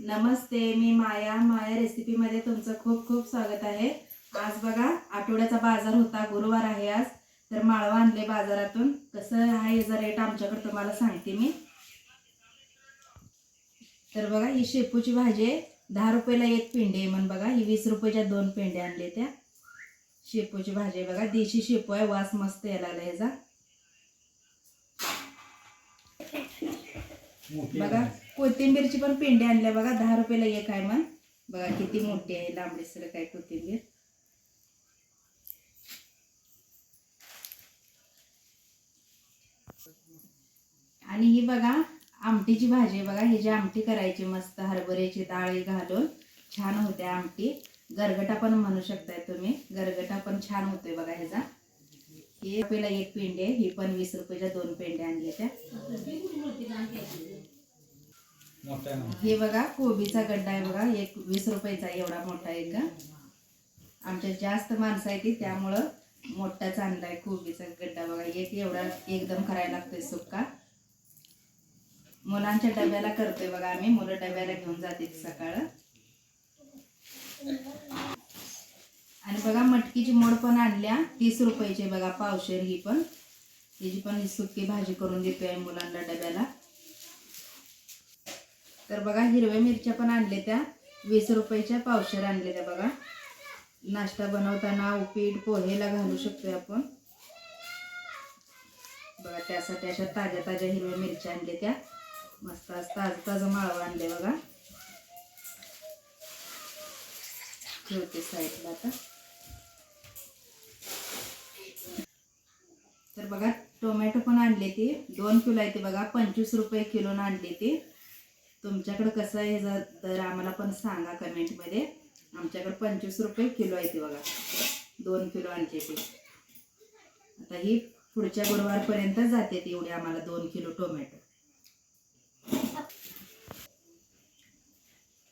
नमस्ते मी माया. माया रेसिपीमध्ये तुमचं खूप खूप स्वागत आहे. आज बघा आठवड्याचा बाजार होता गुरुवार आहे आज. तर माळवा आणले बाजारातून. कसं आहे याचा रेट आमच्याकडे तुम्हाला सांगते मी. तर बघा ही शेपूची भाजी आहे. दहा रुपयाला एक पेंडी आहे म्हणून बघा ही वीस रुपयाच्या दोन पेंड्या आणले त्या. शेपूची भाजी आहे बघा देशी शेपू आहे. वास मस्त यायला याचा. बघा कोथिंबीरची पण पेंडी आणल्या बघा दहा रुपयाला एक आहे मग बघा किती मोठी आहे लांबडी सर काय कोथिंबीर. आणि ही बघा आमटीची भाजी आहे बघा ही जी आमटी करायची मस्त हरभऱ्याची डाळी घालून छान होते आमटी. गरगटा पण म्हणू शकताय तुम्ही गरगटा पण छान होतोय बघा ह्याचा. ही रुपयाला एक पेंडी आहे ही पण वीस रुपयाच्या दोन पेंड्या आणल्या त्या. हे बघा कोबीचा गड्डा आहे बघा एक वीस रुपयाचा एवढा मोठा एक आमच्या जास्त माणसं आहे ती त्यामुळं मोठाच आणलाय कोबीचा गड्डा बघा. एक एवढा एकदम करायला लागतोय सुक्का. मुलांच्या डब्याला करतोय बघा आम्ही मुलं डब्याला घेऊन जाते सकाळ. आणि बघा मटकीची मोड पण आणल्या तीस रुपयाची बघा पावशेर ही पण. त्याची पण सुकी भाजी करून देतोय मुलांना डब्याला. तर बघा हिरव्या मिरच्या पण आणले त्या. वीस रुपयाच्या पावशेर आणले त्या बघा. नाश्ता बनवताना उपीट पोहेला घालू शकतोय आपण. बघा त्यासाठी अशा ताज्या ताज्या हिरव्या मिरच्या आणल्या त्या. मस्त आज ताजं ताजं माळवं आणले बघा. ठेवते साईडला आता. तर बघा टोमॅटो पण आणले ती. दोन किलो आहे ते बघा पंचवीस रुपये किलोनं आणले ती. तुमच्याकडं कसं आहे जर तर आम्हाला पण सांगा कमेंटमध्ये. आमच्याकडं पंचवीस रुपये किलो आहे ते बघा. दोन किलो आणते ते आता ही पुढच्या गुरुवारपर्यंत जाते ती एवढी आम्हाला दोन किलो टोमॅटो.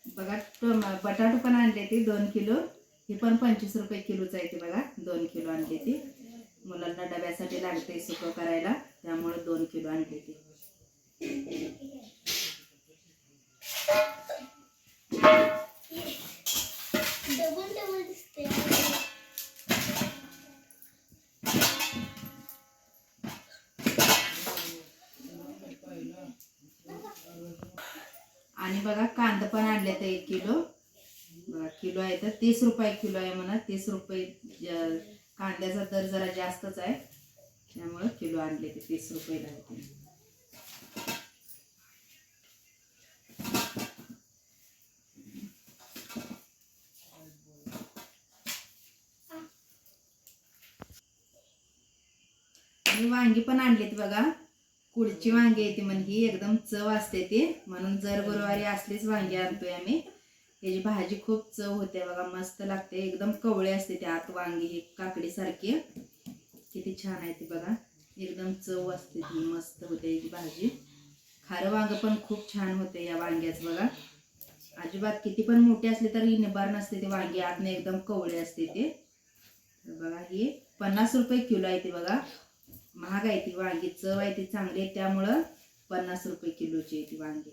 बघा टोम बटाटो पण आणले ती दोन किलो. ही पण पंचवीस रुपये किलोच आहे ती बघा. दोन किलो आणले ती. मुलांना डब्यासाठी लागते सुकं करायला. त्यामुळे दोन किलो आणले ती. आणि बघा कांदा पण आणले तर एक किलो. बघा किलो आहे तर तीस रुपये किलो आहे म्हणा. तीस रुपये कांद्याचा दर जरा जास्तच आहे. त्यामुळं किलो आणले ते तीस रुपये लागते वांगी पण आणलीत बघा. कुडची वांगी येते म्हण ही एकदम चव असते ती. म्हणून जर गुरुवारी असलीच वांगी आणतोय आम्ही. त्याची भाजी खूप चव होते बघा मस्त लागते. एकदम कवळे असते त्या आत वांगी ही काकडीसारखी. किती छान आहे ती बघा. एकदम चव असते ती मस्त होते याची भाजी. खारं वांग पण खूप छान होते या वांग्याच बघा. अजिबात किती पण मोठे असले तरी निबार नसते ते वांगी. आतने एकदम कवळे असते ते. बघा ही पन्नास रुपये किलो आहे ती बघा. महाग आहे ती वांगी चव आहे ती चांगली आहे त्यामुळं पन्नास रुपये किलोची आहे ती वांगी.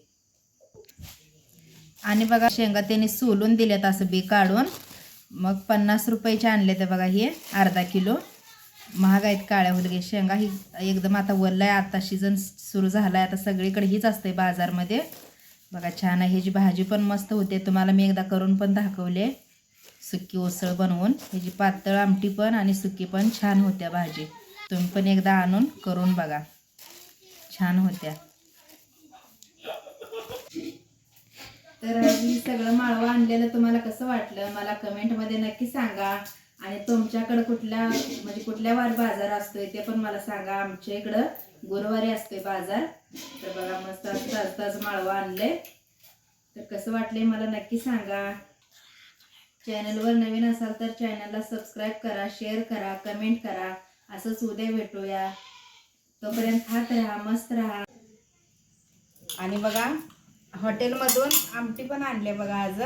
आणि बघा शेंगा त्यांनी सोलून दिल्यात असं बी काढून. मग पन्नास रुपयाचे आणले ते बघा हे अर्धा किलो. महाग आहेत काळ्या हुलगे शेंगा ही एकदम आता वल्ल आहे आता सीझन सुरू झाला आहे आता सगळीकडे हीच असते बाजारमध्ये. बघा छान आहे ह्याची भाजी पण मस्त होते तुम्हाला मी एकदा करून पण दाखवले. सुकी उसळ बनवून ह्याची पातळ आमटी पण आणि सुकी पण छान होत्या भाजी. तुम्ही पण एकदा आणून करून बघा. छान होत्या. तर मी सगळं माळवं आणलेलं तुम्हाला कसं वाटलं? मला कमेंटमध्ये नक्की सांगा. आणि तुमच्याकडं कुठल्या म्हणजे कुठल्या वार बाजार असतोय ते पण मला सांगा. आमच्या इकडं गुरुवारी असतोय बाजार. तर बघा मस्त असं ताज ताज माळवं आणलंय. तर कसं वाटलंय मला नक्की सांगा. चॅनलवर नवीन असाल तर चॅनलला सबस्क्राईब करा शेअर करा कमेंट करा. असंच उद्या भेटूया. तोपर्यंत खात राहा मस्त राहा. आणि बघा हॉटेलमधून आमटी पण आणले बघा आज.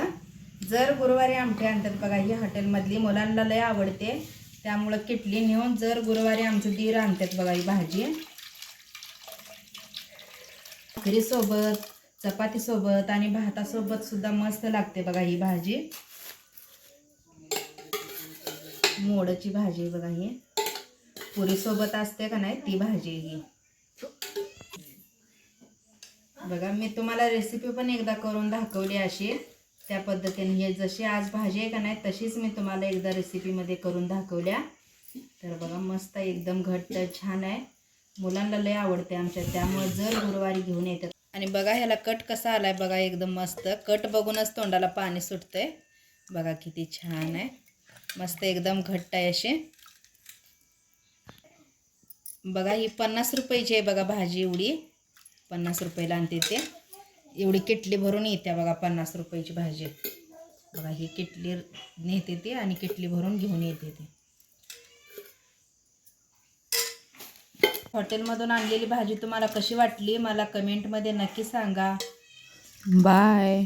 जर गुरुवारी आमटी आणतात बघा ही हॉटेलमधली. मुलांना लय आवडते. त्यामुळं किटली नेऊन जर गुरुवारी आमची दीर आणतात बघा ही भाजी. भाकरीसोबत चपातीसोबत आणि भातासोबत सुद्धा मस्त लागते बघा ही भाजी. मोडची भाजी बघा ही. पुरीसोबत असते का नाही ती भाजी ही. बघा मी तुम्हाला रेसिपी पण एकदा करून दाखवली अशी. त्या पद्धतीने हे जशी आज भाजी आहे का नाही तशीच मी तुम्हाला एकदा रेसिपीमध्ये करून दाखवल्या. तर बघा मस्त एकदम घट्ट छान आहे. मुलांना लय आवडते आमच्या त्यामुळे जर गुरुवारी घेऊन येतात आणि बघा ह्याला कट कसा आलाय बघा एकदम मस्त. कट बघूनच तोंडाला पाणी सुटतंय. बघा किती छान आहे. मस्त एकदम घट्ट आहे असे बघा ही पन्नास रुपयाची आहे बघा भाजी एवढी. पन्नास रुपयाला आणते ते. एवढी किटली भरून येते बघा पन्नास रुपयाची भाजी. बघा ही किटली नेते ती आणि किटली भरून घेऊन येते ती. हॉटेलमधून आणलेली भाजी तुम्हाला कशी वाटली? मला कमेंटमध्ये नक्की सांगा. बाय.